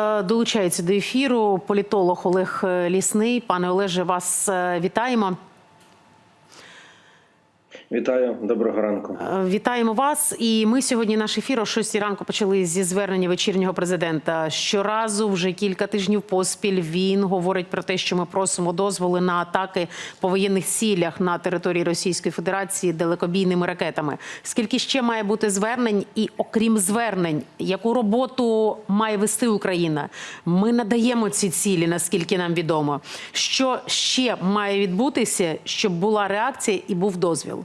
Е, Долучається до ефіру політолог Олег е, Лісний. Пане Олеже, вас е, вітаємо. Вітаю, доброго ранку. Е, Вітаємо вас. І ми сьогодні наш ефір о 6 ранку почали зі звернення вечірнього президента. Щоразу вже кілька тижнів поспіль він говорить про те, що ми просимо дозволи на атаки по воєнних цілях на території Російської Федерації далекобійними ракетами. Скільки ще має бути звернень? І окрім звернень, яку роботу має вести Україна? Ми надаємо ці цілі, наскільки нам відомо. Що ще має відбутися, щоб була реакція і був дозвіл?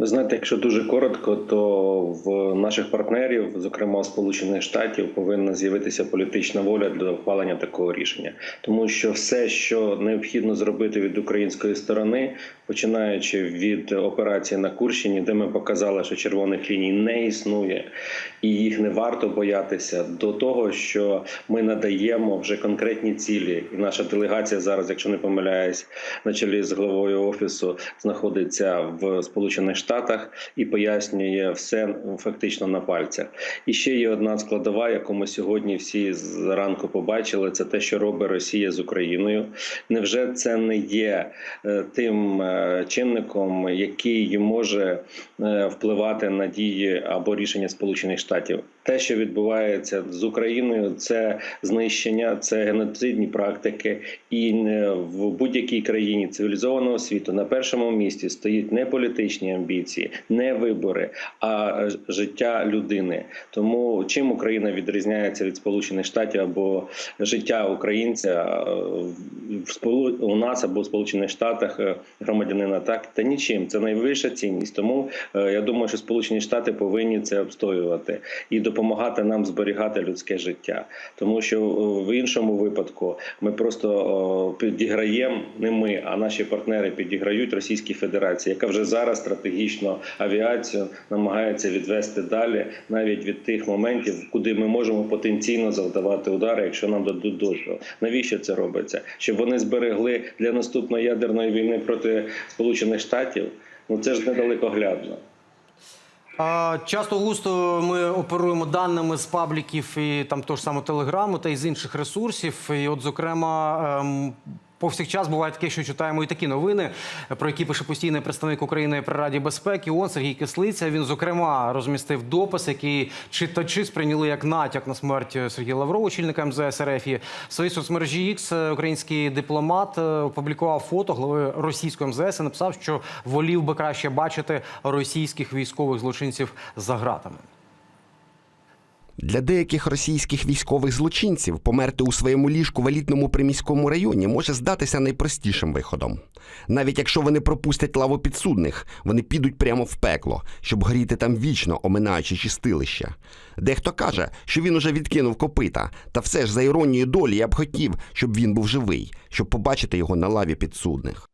Ви знаєте, якщо дуже коротко, то в наших партнерів, зокрема Сполучених Штатів, повинна з'явитися політична воля для ухвалення такого рішення, тому що все, що необхідно зробити від української сторони, починаючи від операції на Курщині, де ми показали, що червоних ліній не існує, і їх не варто боятися, до того, що ми надаємо вже конкретні цілі, і наша делегація зараз, якщо не помиляюсь, на чолі з главою офісу знаходиться в Сполучених Штатах і пояснює все фактично на пальцях. І ще є одна складова, яку ми сьогодні всі зранку побачили. Це те, що робить Росія з Україною. Невже це не є е, тим е, чинником, який може е, впливати на дії або рішення Сполучених Штатів? Те, що відбувається з Україною, це знищення, це геноцидні практики, і в будь-якій країні цивілізованого світу на першому місці стоїть не політичні амбіції, не вибори, а е, життя людини. Тому чим Україна відрізняється від Сполучених Штатів або життя українця е, у нас або в Сполучених Штатах е, громадянина, так та нічим. Це найвища цінність. Тому я думаю, що Сполучені Штати повинні це обстоювати і допомагати нам зберігати людське життя, тому що в іншому випадку ми просто підіграємо не ми, а наші партнери підіграють Російській Федерації, яка вже зараз стратегічно авіацію намагається відвести далі, навіть від тих моментів, куди ми можемо потенційно завдавати удари, якщо нам дадуть дозвіл. Навіщо це робиться? Щоб вони зберегли для наступної ядерної війни проти Сполучених Штатів. Ну це ж недалекоглядно. Часто густо ми оперуємо даними з пабліків і там того ж самого телеграму та із інших ресурсів. І, от, зокрема, ем, повсякчас буває таке, що читаємо і такі новини, про які пише постійний представник України при Раді безпеки. ООН Сергій Кислиця. Він зокрема розмістив допис, який читачі сприйняли як натяк на смерть Сергія Лаврова, очільника МЗС РФ. І В своїй соцмережі X український дипломат е, опублікував фото голови російського МЗС і написав, що волів би краще бачити російських військових злочинців за ґратами. Для деяких російських військових злочинців померти у своєму ліжку в елітному приміському районі може здатися найпростішим виходом. Навіть якщо вони пропустять лаву підсудних, вони підуть прямо в пекло, щоб горіти там вічно, оминаючи чистилища. Дехто каже, що він уже відкинув копита, та все ж за іронією долі я б хотів, щоб він був живий, щоб побачити його на лаві підсудних.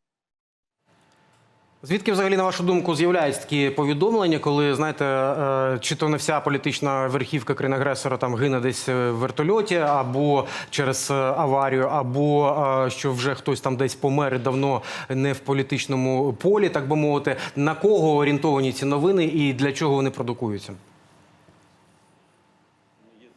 Звідки взагалі, на вашу думку, з'являються такі повідомлення, коли знаєте, е, чи то не вся політична верхівка країн-агресора там гине десь в вертольоті, або через е, аварію, або е, що вже хтось там десь помер і давно не в політичному полі, так би мовити, на кого орієнтовані ці новини і для чого вони продукуються?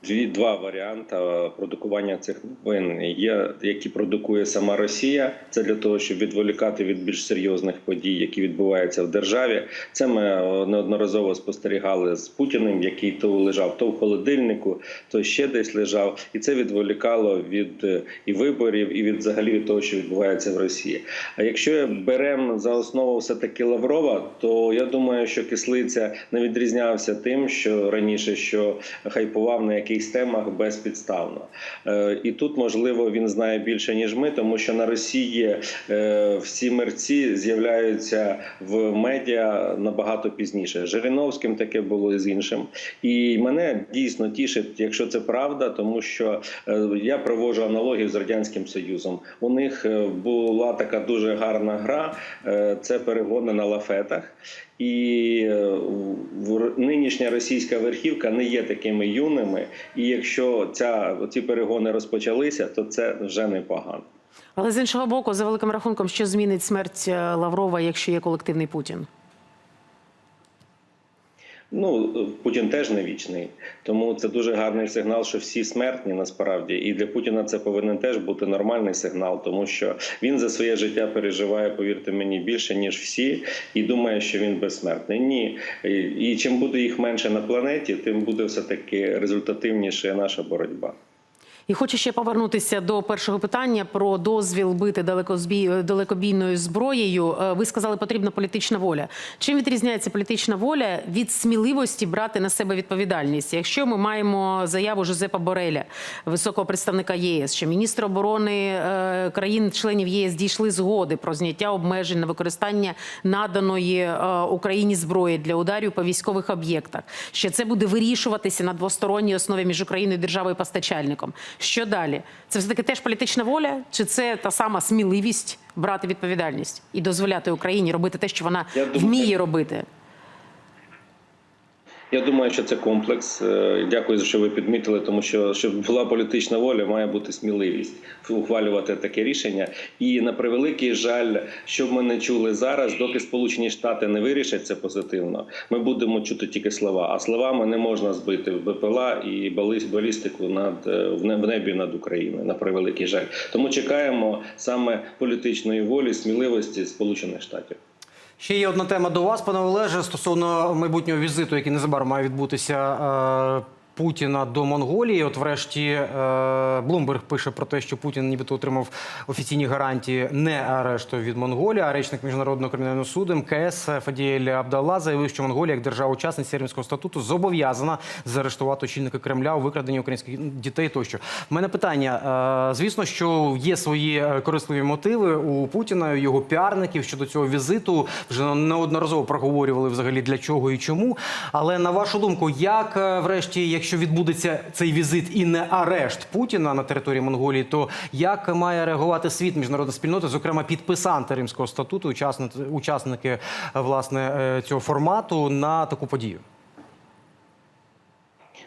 Дві два варіанти продукування цих новин є, які продукує сама Росія. Це для того, щоб відволікати від більш серйозних подій, які відбуваються в державі. Це ми е, неодноразово спостерігали з Путіним, який то лежав то в холодильнику, то ще десь лежав, і це відволікало від е, і виборів, і від взагалі від того, що відбувається в Росії. А якщо беремо за основу все таки Лаврова, то я думаю, що кислиця не відрізнявся тим, що раніше що хайпував на якихось темах безпідставно. Е, І тут можливо він знає більше ніж ми, тому що на Росії е, всі мерці з'являються в медіа набагато пізніше. Жириновським таке було і з іншим. І мене дійсно тішить, якщо це правда, тому що е, я проводжу аналогію з радянським союзом. У них була така дуже гарна гра. Це перегони на лафетах. І нинішня російська верхівка не є такими юними. І якщо ця ці перегони розпочалися, то це вже непогано. Але з іншого боку, за великим рахунком, що змінить смерть е, Лаврова, якщо є колективний Путін? Ну Путін теж не вічний, тому це дуже гарний сигнал, що всі смертні насправді, і для Путіна це повинен теж бути нормальний сигнал, тому що він за своє життя переживає, повірте мені, більше ніж всі, і думає, що він безсмертний. Ні, і, чим буде їх менше на планеті, тим буде все таки результативніше наша боротьба. І хочу ще повернутися до першого питання про дозвіл бити далекобійною зброєю. Е, Ви сказали, потрібна політична воля. Чим відрізняється політична воля від сміливості брати на себе відповідальність? Якщо ми маємо заяву Жозепа Бореля, високого представника ЄС, що міністри оборони е, країн-членів ЄС дійшли згоди про зняття обмежень на використання наданої е, Україні зброї для ударів по військових об'єктах, що це буде вирішуватися на двосторонній основі між Україною державою постачальником. Що далі? Це все таки теж політична воля, чи це та сама сміливість брати відповідальність і дозволяти Україні робити те, що вона думаю, вміє робити? Я думаю, що це комплекс. Е, Дякую, що ви підмітили, тому що щоб була політична воля, має бути сміливість ухвалювати таке рішення. І на превеликий жаль, що ми не чули зараз, доки Сполучені Штати не вирішать це позитивно, ми будемо чути тільки слова. А словами не можна збити в БПЛА і балістику над е, в небі над Україною. На превеликий жаль. Тому чекаємо саме політичної волі, сміливості Сполучених Штатів. Ще є одна тема до вас, пане Олеже, стосовно майбутнього візиту, який незабаром має відбутися. Путіна до Монголії. От, врешті, е, Блумберг пише про те, що Путін нібито отримав офіційні гарантії не арешту від Монголії. А речник міжнародного кримінального суду МКС Фадіель Абдалла заявив, що Монголія, як держава-учасниця Римського статуту, зобов'язана заарештувати очільника Кремля у викраденні українських дітей. Тощо в мене питання. Е, Звісно, що є свої е, корисливі мотиви у Путіна, його піарників щодо цього візиту. Вже неодноразово проговорювали взагалі для чого і чому. Але на вашу думку, як врешті, якщо відбудеться цей візит і не арешт Путіна на території Монголії, то як має реагувати світ міжнародна спільнота, зокрема підписанти Римського статуту, учасники, учасники е, власне е, цього формату на таку подію?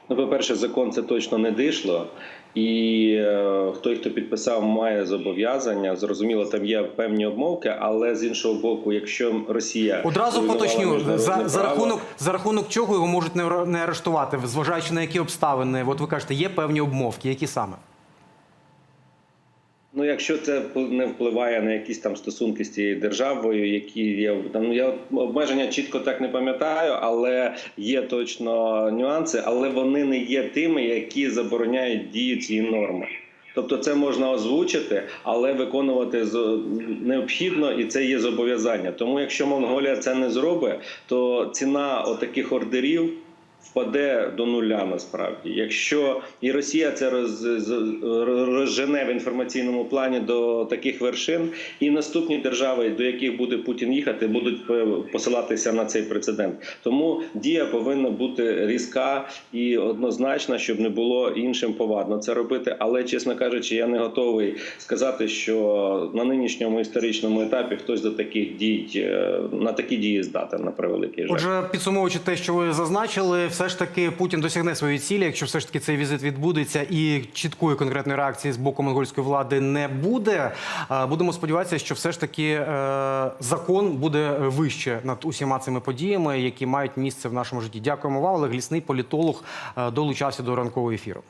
Ну, по-перше, закон це точно не дишло. І е, той, хто підписав, має зобов'язання. Зрозуміло, там є певні обмовки, але з іншого боку, якщо Росія Одразу поточню за, за рахунок за рахунок чого його можуть не не арештувати, зважаючи на які обставини. От ви кажете, є певні обмовки, які саме? Ну, якщо це не впливає на якісь там стосунки з цією державою, які є там ну, я обмеження чітко так не пам'ятаю, але є точно нюанси, але вони не є тими, які забороняють дію цієї норми. Тобто це можна озвучити, але виконувати необхідно, і це є зобов'язання. Тому, якщо Монголія це не зробить, то ціна отаких ордерів впаде до нуля насправді. Якщо і Росія це роз, розжене в інформаційному плані до таких вершин, і наступні держави, до яких буде Путін їхати, будуть е, посилатися на цей прецедент. Тому дія повинна бути різка і однозначна, щоб не було іншим повадно це робити. Але чесно кажучи, я не готовий сказати, що на нинішньому історичному етапі хтось до таких дій е, на такі дії здатен на превеликий жаль. Отже, підсумовуючи те, що ви зазначили, все ж таки Путін досягне своєї цілі, якщо все ж таки цей візит відбудеться і чіткої конкретної реакції з боку монгольської влади не буде. Будемо сподіватися, що все ж таки е, закон буде вище над усіма цими подіями, які мають місце в нашому житті. Дякуємо вам, Олег Лісний, політолог, е, долучався до ранкового ефіру.